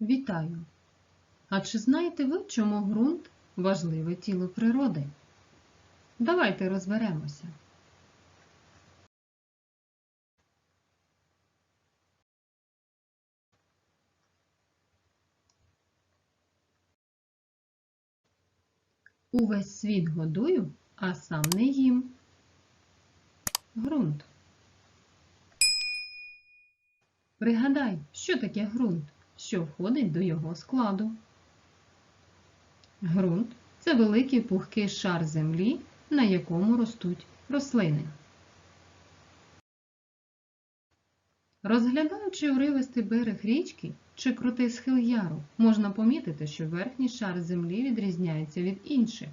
Вітаю! А чи знаєте ви, чому ґрунт важливе тіло природи? Давайте розберемося. Увесь світ годую, а сам не їм. Ґрунт. Пригадай, що таке ґрунт, що входить до його складу. Ґрунт це великий пухкий шар землі, на якому ростуть рослини. Розглядаючи уривистий берег річки чи крутий схил яру, можна помітити, що верхній шар землі відрізняється від інших.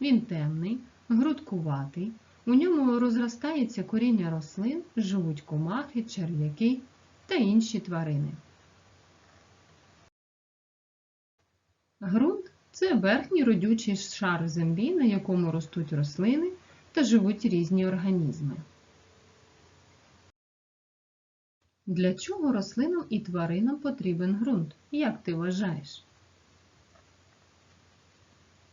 Він темний, грудкуватий, у ньому розростається коріння рослин, живуть комахи, черв'яки та інші тварини. Ґрунт це верхній родючий шар землі, на якому ростуть рослини та живуть різні організми. Для чого рослинам і тваринам потрібен ґрунт? Як ти вважаєш?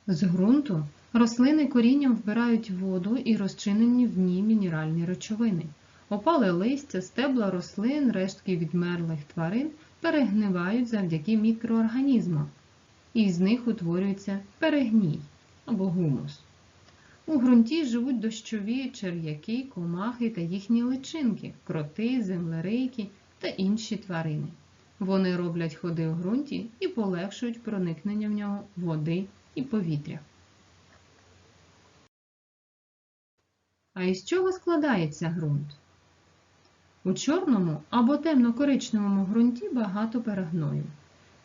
З ґрунту рослини корінням вбирають воду і розчинені в ній мінеральні речовини. Опале листя, стебла рослин, рештки відмерлих тварин перегнивають завдяки мікроорганізмам, і з них утворюється перегній або гумус. У ґрунті живуть дощові черв'яки, комахи та їхні личинки, кроти, землерийки та інші тварини. Вони роблять ходи у ґрунті і полегшують проникнення в нього води і повітря. А із чого складається ґрунт? У чорному або темно-коричневому ґрунті багато перегною.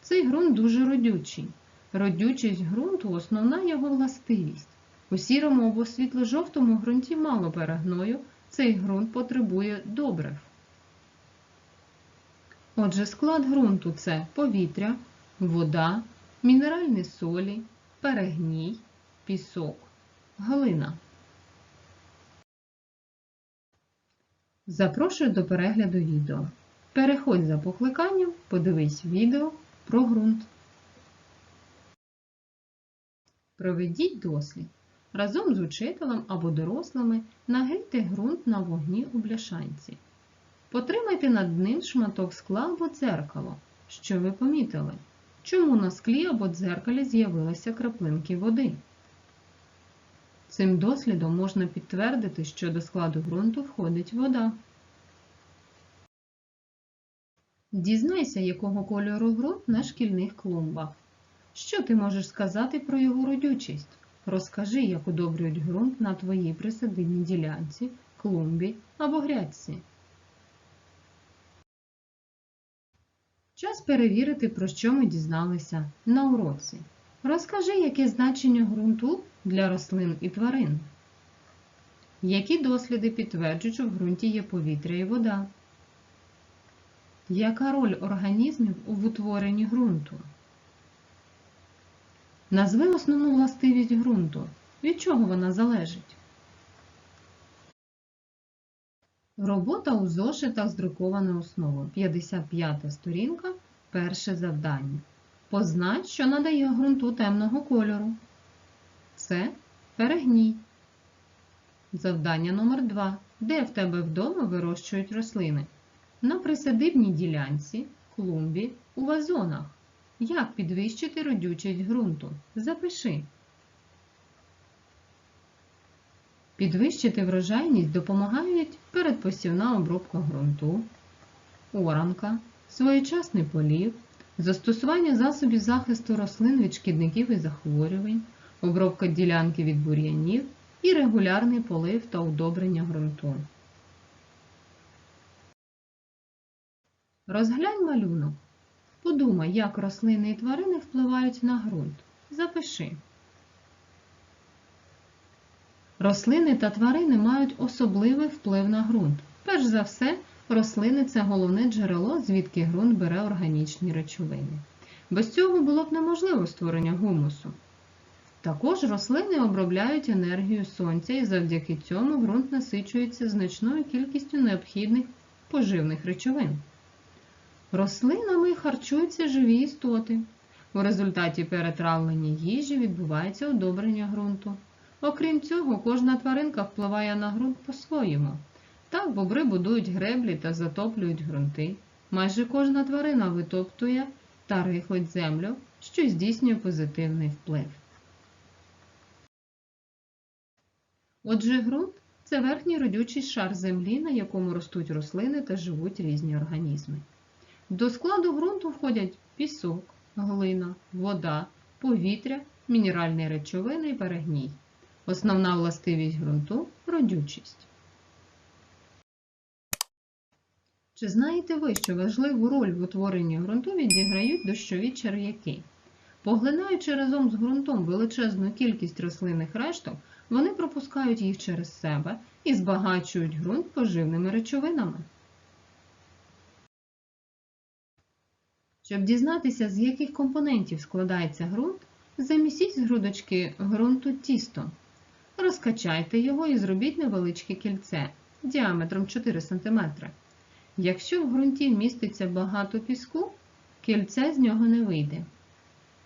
Цей ґрунт дуже родючий. Родючість ґрунту основна його властивість. У сірому або світло-жовтому ґрунті мало перегною, цей ґрунт потребує добрив. Отже, склад ґрунту це повітря, вода, мінеральні солі, перегній, пісок, глина. Запрошую до перегляду відео. Переходь за покликанням, подивись відео про ґрунт. Проведіть дослід. Разом з учителем або дорослими нагрійте ґрунт на вогні у бляшанці. Потримайте над ним шматок скла або дзеркало. Що ви помітили? Чому на склі або дзеркалі з'явилися краплинки води? Цим дослідом можна підтвердити, що до складу ґрунту входить вода. Дізнайся, якого кольору ґрунт на шкільних клумбах. Що ти можеш сказати про його родючість? Розкажи, як удобрюють ґрунт на твоїй присадибній ділянці, клумбі або грядці. Час перевірити, про що ми дізналися на уроці. Розкажи, яке значення ґрунту для рослин і тварин. Які досліди підтверджують, що в ґрунті є повітря і вода? Яка роль організмів у утворенні ґрунту? Назви основну властивість ґрунту. Від чого вона залежить? Робота у зошитах з друкованою основою. 55 сторінка. Перше завдання. Познач, що надає ґрунту темного кольору. Це перегній. Завдання номер 2. Де в тебе вдома вирощують рослини? На присадибній ділянці, клумбі, у вазонах. Як підвищити родючість ґрунту? Запиши. Підвищити врожайність допомагають передпосівна обробка ґрунту, оранка, своєчасний полів, застосування засобів захисту рослин від шкідників і захворювань, обробка ділянки від бур'янів і регулярний полив та удобрення ґрунту. Розглянь малюнок. Подумай, як рослини і тварини впливають на ґрунт. Запиши. Рослини та тварини мають особливий вплив на ґрунт. Перш за все, рослини це головне джерело, звідки ґрунт бере органічні речовини. Без цього було б неможливо створення гумусу. Також рослини обробляють енергію сонця і завдяки цьому ґрунт насичується значною кількістю необхідних поживних речовин. Рослинами харчуються живі істоти. У результаті перетравлення їжі відбувається удобрення ґрунту. Окрім цього, кожна тваринка впливає на ґрунт по-своєму. Так бобри будують греблі та затоплюють ґрунти. Майже кожна тварина витоптує та рихлить землю, що здійснює позитивний вплив. Отже, ґрунт це верхній родючий шар землі, на якому ростуть рослини та живуть різні організми. До складу ґрунту входять пісок, глина, вода, повітря, мінеральні речовини і перегній. Основна властивість ґрунту родючість. Чи знаєте ви, що важливу роль в утворенні ґрунту відіграють дощові черв'яки? Поглинаючи разом з ґрунтом величезну кількість рослинних решток, вони пропускають їх через себе і збагачують ґрунт поживними речовинами. Щоб дізнатися, з яких компонентів складається ґрунт, замісіть з грудочки ґрунту тісто. Розкачайте його і зробіть невеличке кільце діаметром 4 см. Якщо в ґрунті міститься багато піску, кільце з нього не вийде.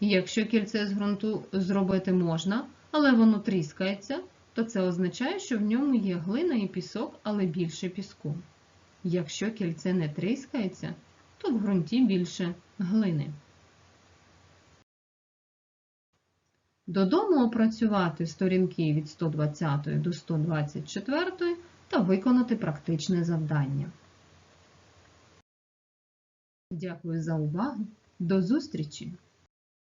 Якщо кільце з ґрунту зробити можна, але воно тріскається, то це означає, що в ньому є глина і пісок, але більше піску. Якщо кільце не тріскається, то в ґрунті більше глини. Додому опрацювати сторінки від 120 до 124 та виконати практичне завдання. Дякую за увагу. До зустрічі!